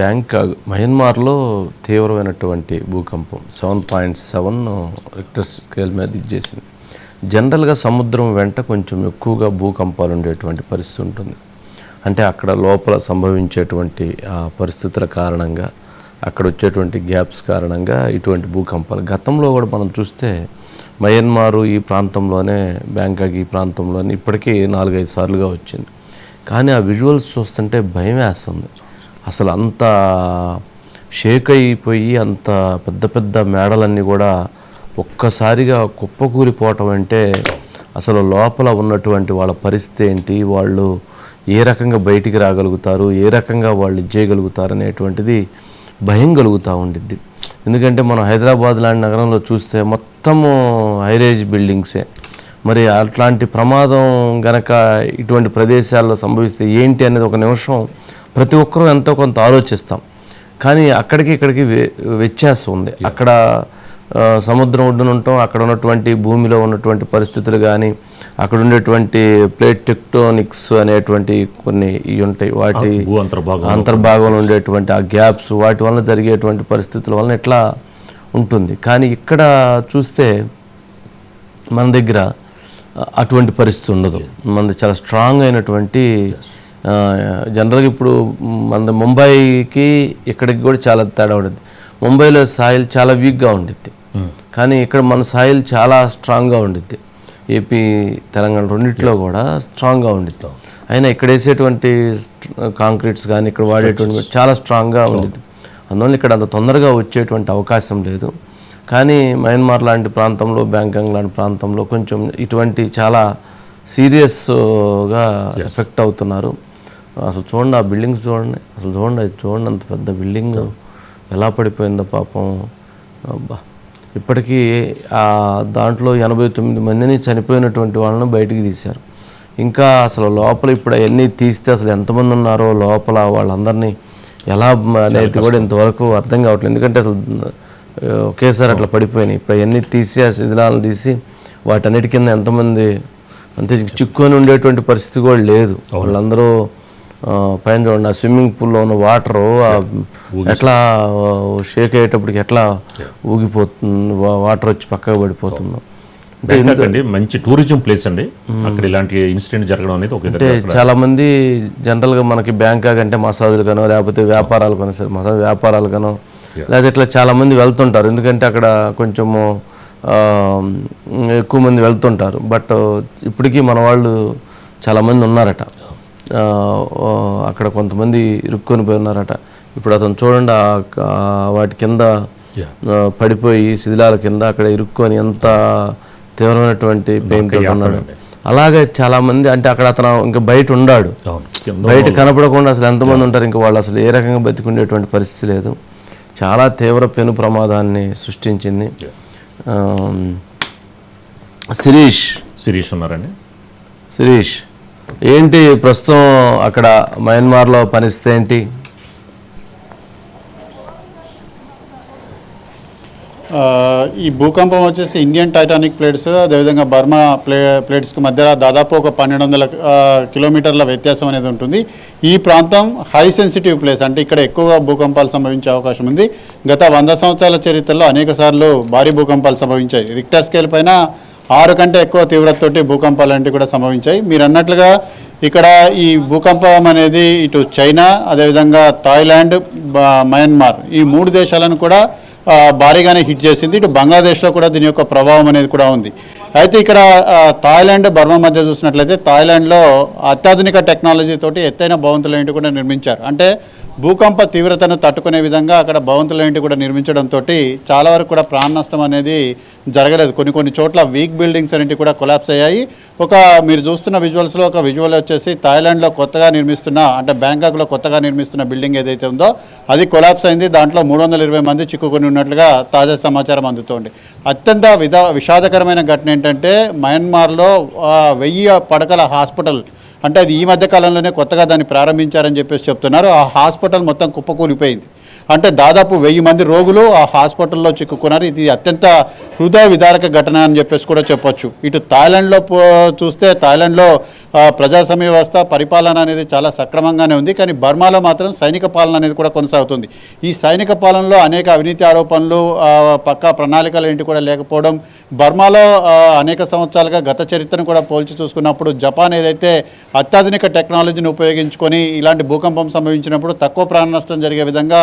Bangkok మయన్మార్లో తీవ్రమైనటువంటి భూకంపం. Seven point seven Richter scale మీద ఇది చేసింది. జనరల్గా సముద్రం వెంట కొంచెం ఎక్కువగా భూకంపాలు ఉండేటువంటి పరిస్థితి ఉంటుంది. అంటే అక్కడ లోపల సంభవించేటువంటి పరిస్థితుల కారణంగా అక్కడ వచ్చేటువంటి గ్యాప్స్ కారణంగా ఇటువంటి భూకంపాలు. గతంలో కూడా మనం చూస్తే మయన్మారు ఈ ప్రాంతంలోనే బ్యాంకాక్ ఈ ప్రాంతంలోనే ఇప్పటికీ నాలుగైదు సార్లుగా వచ్చింది. కానీ ఆ విజువల్స్ చూస్తుంటే భయం వేస్తుంది. అసలు అంత షేక్ అయిపోయి అంత పెద్ద పెద్ద మేడలన్నీ కూడా ఒక్కసారిగా కుప్పకూలిపోవటం అంటే అసలు లోపల ఉన్నటువంటి వాళ్ళ పరిస్థితి ఏంటి? వాళ్ళు ఏ రకంగా బయటికి రాగలుగుతారు? ఏ రకంగా వాళ్ళు ఇది చేయగలుగుతారు అనేటువంటిది భయం కలుగుతూ ఉండిద్ది. ఎందుకంటే మనం హైదరాబాద్ లాంటి నగరంలో చూస్తే మొత్తము హైరేజ్ బిల్డింగ్సే. మరి అట్లాంటి ప్రమాదం గనక ఇటువంటి ప్రదేశాల్లో సంభవిస్తే ఏంటి అనేది ఒక నిమిషం ప్రతి ఒక్కరూ ఎంతో కొంత ఆలోచిస్తాం. కానీ అక్కడికి ఇక్కడికి వ్య- వ్యత్యాసం ఉంది. అక్కడ సముద్రం ఒడ్డున ఉంటాం. అక్కడ ఉన్నటువంటి భూమిలో ఉన్నటువంటి పరిస్థితులు కానీ అక్కడ ఉండేటువంటి ప్లేట్ టెక్టోనిక్స్ అనేటువంటి కొన్ని ఇవి ఉంటాయి. వాటి అంతర్భాగంలో ఉండేటువంటి ఆ గ్యాప్స్ వాటి వలన జరిగేటువంటి పరిస్థితుల వలన ఎట్లా ఉంటుంది. కానీ ఇక్కడ చూస్తే మన దగ్గర అటువంటి పరిస్థితి ఉండదు. మనది చాలా స్ట్రాంగ్ అయినటువంటి జనరల్గా ఇప్పుడు మన ముంబైకి ఇక్కడికి కూడా చాలా తేడా ఉండేది ముంబైలో సాయిల్ చాలా వీక్గా ఉండిద్ది. కానీ ఇక్కడ మన సాయిల్ చాలా స్ట్రాంగ్గా ఉండిద్ది. ఏపీ తెలంగాణ రెండిట్లో కూడా స్ట్రాంగ్గా ఉండిద్ది. అయినా ఇక్కడ వేసేటువంటి కాంక్రీట్స్ కానీ ఇక్కడ వాడేటువంటి చాలా స్ట్రాంగ్గా ఉండిద్ది. అందువల్ల ఇక్కడ అంత తొందరగా వచ్చేటువంటి అవకాశం లేదు. కానీ మయన్మార్ లాంటి ప్రాంతంలో బ్యాంకాంగ్ లాంటి ప్రాంతంలో కొంచెం ఇటువంటి చాలా సీరియస్గా ఎఫెక్ట్ అవుతున్నారు. అసలు చూడండి ఆ బిల్డింగ్స్ చూడండి. అసలు చూడండి అది చూడండి అంత పెద్ద బిల్డింగ్. ఎలా పడిపోయిందో పాపం. అబ్బా. ఇప్పటికీ ఆ దాంట్లో ఎనభై తొమ్మిది మందిని చనిపోయినటువంటి వాళ్ళని బయటికి తీశారు. ఇంకా అసలు లోపల ఇప్పుడు అవన్నీ తీస్తే అసలు ఎంతమంది ఉన్నారో లోపల వాళ్ళందరినీ ఎలా అనేది కూడా ఇంతవరకు అర్థం కావట్లేదు. ఎందుకంటే అసలు ఒకేసారి అట్లా పడిపోయినాయి. ఇప్పుడు అవన్నీ తీసి ఆ శిథిలాలను తీసి వాటన్నిటి కింద ఎంతమంది అంతే చిక్కుకొని ఉండేటువంటి పరిస్థితి కూడా లేదు. వాళ్ళందరూ పైన చూడండి ఆ స్విమ్మింగ్ పూల్లో ఉన్న వాటర్ ఎట్లా షేక్ అయ్యేటప్పటికి ఎట్లా ఊగిపోతుంది వాటర్ వచ్చి పక్కకు పడిపోతుందో. అండి మంచి టూరిజం ప్లేస్ అండి. అక్కడ ఇలాంటి ఇన్సిడెంట్ జరగడం అనేది ఒక చాలా మంది జనరల్గా మనకి బ్యాంకాక్ అంటే మసాజులకనో లేకపోతే వ్యాపారాలకనో సరే మసాజ్ వ్యాపారాలకనో లేకపోతే ఇట్లా చాలా మంది వెళ్తుంటారు. ఎందుకంటే అక్కడ కొంచెము ఎక్కువ మంది వెళ్తుంటారు. బట్ ఇప్పటికీ మన వాళ్ళు చాలా మంది ఉన్నారట. అక్కడ కొంతమంది ఇరుక్కొని పోయి ఉన్నారట ఇప్పుడు అతను చూడండి వాటి కింద పడిపోయి శిథిలాల కింద అక్కడ ఇరుక్కొని ఎంత తీవ్రమైనటువంటి పెయిన్ తోటి ఉన్నాడు. అలాగే చాలా మంది అంటే అక్కడ అతను ఇంకా బయట కింద బయట కనపడకుండా అసలు ఎంతమంది ఉంటారు ఇంకా వాళ్ళు అసలు ఏ రకంగా బతికుండేటువంటి పరిస్థితి లేదు. చాలా తీవ్ర పెను ప్రమాదాన్ని సృష్టించింది. శిరీష్. సిరీస్ ఉన్నారండి. శిరీష్. ఏంటి ప్రస్తుతం అక్కడ మయన్మార్లో పరిస్థితి ఏంటి? ఈ భూకంపం వచ్చేసి ఇండియన్ టైటానిక్ ప్లేట్స్ అదేవిధంగా బర్మా ప్లే ప్లేట్స్కి మధ్య దాదాపు ఒక పన్నెండు వందల కిలోమీటర్ల వ్యత్యాసం అనేది ఉంటుంది. ఈ ప్రాంతం హై సెన్సిటివ్ ప్లేస్ అంటే ఇక్కడ ఎక్కువగా భూకంపాలు సంభవించే అవకాశం ఉంది. గత వంద సంవత్సరాల చరిత్రలో అనేక సార్లు భారీ భూకంపాలు సంభవించాయి. రిక్టర్ స్కేల్ పైన ఆరు కంటే ఎక్కువ తీవ్రతతోటి భూకంపాలు లాంటివి కూడా సంభవించాయి. మీరు అన్నట్లుగా ఇక్కడ ఈ భూకంపం అనేది ఇటు చైనా అదేవిధంగా థాయిలాండ్ మయన్మార్ ఈ మూడు దేశాలను కూడా భారీగానే హిట్ చేసింది. ఇటు బంగ్లాదేశ్లో కూడా దీని యొక్క ప్రభావం అనేది కూడా ఉంది. అయితే ఇక్కడ థాయిలాండ్ బర్మా మధ్య చూసినట్లయితే థాయిలాండ్లో అత్యాధునిక టెక్నాలజీ తోటి ఎత్తైన భవంతులు ఏంటి కూడా నిర్మించారు. అంటే భూకంప తీవ్రతను తట్టుకునే విధంగా అక్కడ భవంతులు ఏంటి కూడా నిర్మించడంతో చాలా వరకు కూడా ప్రాణ నష్టం అనేది జరగలేదు. కొన్ని కొన్ని చోట్ల వీక్ బిల్డింగ్స్ అనేవి కూడా కొలాప్స్ అయ్యాయి. ఒక మీరు చూస్తున్న విజువల్స్లో ఒక విజువల్ వచ్చేసి థాయిలాండ్లో కొత్తగా నిర్మిస్తున్న అంటే బ్యాంకాక్లో కొత్తగా నిర్మిస్తున్న బిల్డింగ్ ఏదైతే ఉందో అది కొలాప్స్ అయింది. దాంట్లో మూడు వందల ఇరవై మంది చిక్కుకొని ఉన్నట్లుగా తాజా సమాచారం అందుతోంది. అత్యంత విధ విషాదకరమైన ఘటన ఏంటంటే మయన్మార్లో వెయ్యి పడకల హాస్పిటల్ అంటే అది ఈ మధ్య కాలంలోనే కొత్తగా దాన్ని ప్రారంభించారని చెప్పేసి చెప్తున్నారు. ఆ హాస్పిటల్ మొత్తం కుప్పకూలిపోయింది. అంటే దాదాపు వెయ్యి మంది రోగులు ఆ హాస్పిటల్లో చిక్కుకున్నారు. ఇది అత్యంత హృదయ విదారక ఘటన అని చెప్పేసి కూడా చెప్పొచ్చు. ఇటు థాయిలాండ్లో చూస్తే థాయిలాండ్లో ఆ, ప్రజాస్వామ్య వ్యవస్థ పరిపాలన అనేది చాలా సక్రమంగానే ఉంది. కానీ బర్మాలో మాత్రం సైనిక పాలన అనేది కూడా కొనసాగుతుంది. ఈ సైనిక పాలనలో అనేక అవినీతి ఆరోపణలు పక్కా ప్రణాళికలు ఏంటి కూడా లేకపోవడం బర్మాలో అనేక సంవత్సరాలుగా గత చరిత్రను కూడా పోల్చి చూసుకున్నప్పుడు జపాన్ ఏదైతే అత్యాధునిక టెక్నాలజీని ఉపయోగించుకొని ఇలాంటి భూకంపం సంభవించినప్పుడు తక్కువ ప్రాణ నష్టం జరిగే విధంగా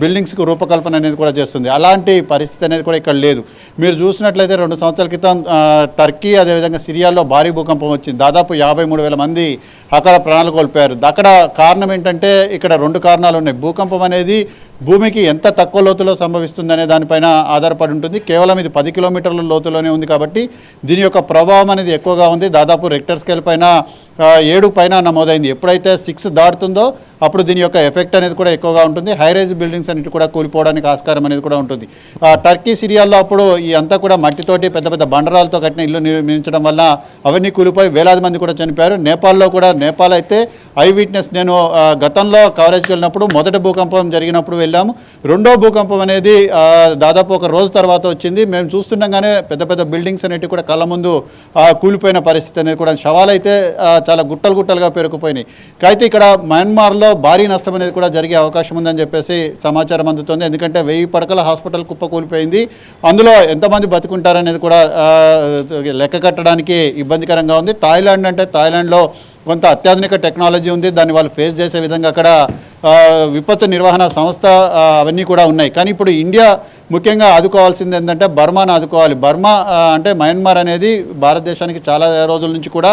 బిల్డింగ్స్కు రూపకల్పన అనేది కూడా చేస్తుంది. అలాంటి పరిస్థితి అనేది కూడా ఇక్కడ లేదు. మీరు చూసినట్లయితే రెండు సంవత్సరాల క్రితం టర్కీ అదేవిధంగా సిరియాలో భారీ భూకంపం వచ్చింది. దాదాపు యాభై మూడు వేల మంది అక్కడ ప్రాణాలు కోల్పోయారు. అక్కడ కారణం ఏంటంటే ఇక్కడ రెండు కారణాలు ఉన్నాయి. భూకంపం అనేది భూమికి ఎంత తక్కువ లోతులో సంభవిస్తుందనే దానిపైన ఆధారపడి ఉంటుంది. కేవలం ఇది పది కిలోమీటర్ల లోతులోనే ఉంది కాబట్టి దీని యొక్క ప్రభావం అనేది ఎక్కువగా ఉంది. దాదాపు రెక్టర్ స్కేల్ పైన ఏడు పైన నమోదైంది. ఎప్పుడైతే సిక్స్ దాటుతుందో అప్పుడు దీని యొక్క ఎఫెక్ట్ అనేది కూడా ఎక్కువగా ఉంటుంది. హైరైజ్ బిల్డింగ్ బిల్డింగ్స్ అన్నిటి కూడా కూలిపోవడానికి ఆస్కారం అనేది కూడా ఉంటుంది. టర్కీ సిరియాల్లో అప్పుడు ఈ అంతా కూడా మట్టితోటి పెద్ద పెద్ద బండరాలతో కట్టిన ఇల్లు నిర్మించడం వల్ల అవన్నీ కూలిపోయి వేలాది మంది కూడా చనిపోయారు. నేపాల్లో కూడా నేపాల్ అయితే ఐ విట్నెస్ నేను గతంలో కవరేజ్కి వెళ్ళినప్పుడు మొదటి భూకంపం జరిగినప్పుడు వెళ్ళాము. రెండో భూకంపం అనేది దాదాపు ఒక రోజు తర్వాత వచ్చింది. మేము చూస్తుండగానే పెద్ద పెద్ద బిల్డింగ్స్ అనేటివి కూడా కళ్ళ ముందు కూలిపోయిన పరిస్థితి అనేది కూడా శవాలైతే అయితే చాలా గుట్టలు గుట్టలుగా పేరుకుపోయినాయి. అయితే ఇక్కడ మయన్మార్లో భారీ నష్టం అనేది కూడా జరిగే అవకాశం ఉందని చెప్పేసి సమాచారం అందుతుంది. ఎందుకంటే వెయ్యి పడకల హాస్పిటల్ కుప్పకూలిపోయింది అందులో ఎంతమంది బతుకుంటారనేది కూడా లెక్క కట్టడానికి ఇబ్బందికరంగా ఉంది. థాయిలాండ్ అంటే థాయిలాండ్లో కొంత అత్యాధునిక టెక్నాలజీ ఉంది. దాన్ని వాళ్ళు ఫేస్ చేసే విధంగా అక్కడ విపత్తు నిర్వహణ సంస్థ అవన్నీ కూడా ఉన్నాయి. కానీ ఇప్పుడు ఇండియా ముఖ్యంగా ఆదుకోవాల్సింది ఏంటంటే బర్మాను ఆదుకోవాలి. బర్మా అంటే మయన్మార్ అనేది భారతదేశానికి చాలా రోజుల నుంచి కూడా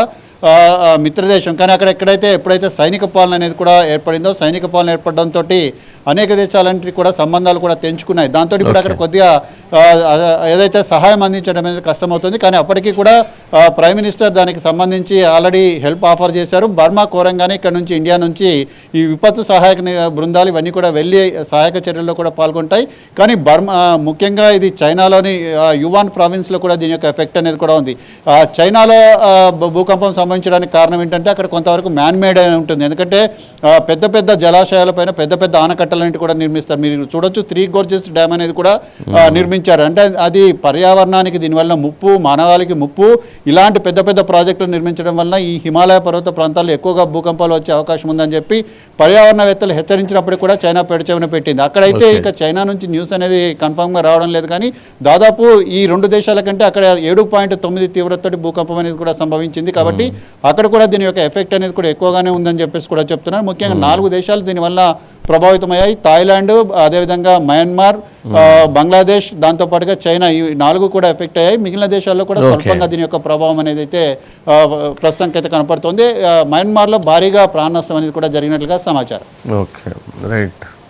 మిత్రదేశం. కానీ అక్కడ ఎక్కడైతే ఎప్పుడైతే సైనిక పాలన అనేది కూడా ఏర్పడిందో సైనిక పాలన ఏర్పడడంతో అనేక దేశాలంటికి కూడా సంబంధాలు కూడా తెంచుకున్నాయి. దాంతో ఇప్పుడు అక్కడ కొద్దిగా ఏదైతే సహాయం అందించడం అనేది కష్టమవుతుంది. కానీ అప్పటికీ కూడా ప్రైమ్ మినిస్టర్ దానికి సంబంధించి ఆల్రెడీ హెల్ప్ ఆఫర్ చేశారు. బర్మా కోరంగానే ఇక్కడ నుంచి ఇండియా నుంచి ఈ విపత్తు సహాయక బృందాలు ఇవన్నీ కూడా వెళ్ళి సహాయక చర్యల్లో కూడా పాల్గొంటాయి. కానీ బర్మా ముఖ్యంగా ఇది చైనాలోని యువాన్ ప్రావిన్స్లో కూడా దీని యొక్క ఎఫెక్ట్ అనేది కూడా ఉంది. చైనాలో భూకంపం సంభవించడానికి కారణం ఏంటంటే అక్కడ కొంతవరకు మ్యాన్ మేడ్ అని ఉంటుంది. ఎందుకంటే పెద్ద పెద్ద జలాశయాలపైన పెద్ద పెద్ద ఆనకట్టలన్నిటి కూడా నిర్మిస్తారు. మీరు చూడొచ్చు త్రీ గోర్జెస్ డ్యామ్ అనేది కూడా ఆ, నిర్మించారు అంటే అది పర్యావరణానికి దీనివల్ల ముప్పు మానవాళికి ముప్పు ఇలాంటి పెద్ద పెద్ద ప్రాజెక్టులు నిర్మించడం వల్ల ఈ హిమాలయ పర్వత ప్రాంతాల్లో ఎక్కువగా భూకంపాలు వచ్చే అవకాశం ఉందని చెప్పి పర్యావరణవేత్తలు హెచ్చరించినప్పటికీ కూడా చైనా పెడచెవిన పెట్టింది. అక్కడైతే. ఇక చైనా నుంచి న్యూస్ అనేది కన్ఫామ్గా రావడం లేదు కానీ దాదాపు ఈ రెండు దేశాల కంటే అక్కడ ఏడు పాయింట్ తొమ్మిది తీవ్రతతోటి భూకంపం అనేది కూడా సంభవించింది కాబట్టి అక్కడ కూడా దీని యొక్క ఎఫెక్ట్ అనేది కూడా ఎక్కువగానే ఉందని చెప్పేసి కూడా చెప్తున్నారు. ముఖ్యంగా నాలుగు దేశాలు దీనివల్ల ప్రభావితమయ్యాయి. థాయిలాండ్ అదేవిధంగా మయన్మార్ బంగ్లాదేశ్ దాంతోపాటుగా చైనా ఈ నాలుగు కూడా ఎఫెక్ట్ అయ్యాయి. మిగిలిన దేశాల్లో కూడా. స్వల్పంగా దీని యొక్క ప్రభావం అనేది అయితే ప్రస్తుతానికి అయితే కనపడుతుంది. మయన్మార్లో భారీగా ప్రాణ నష్టం అనేది కూడా జరిగినట్లుగా సమాచారం. ఓకే. రైట్.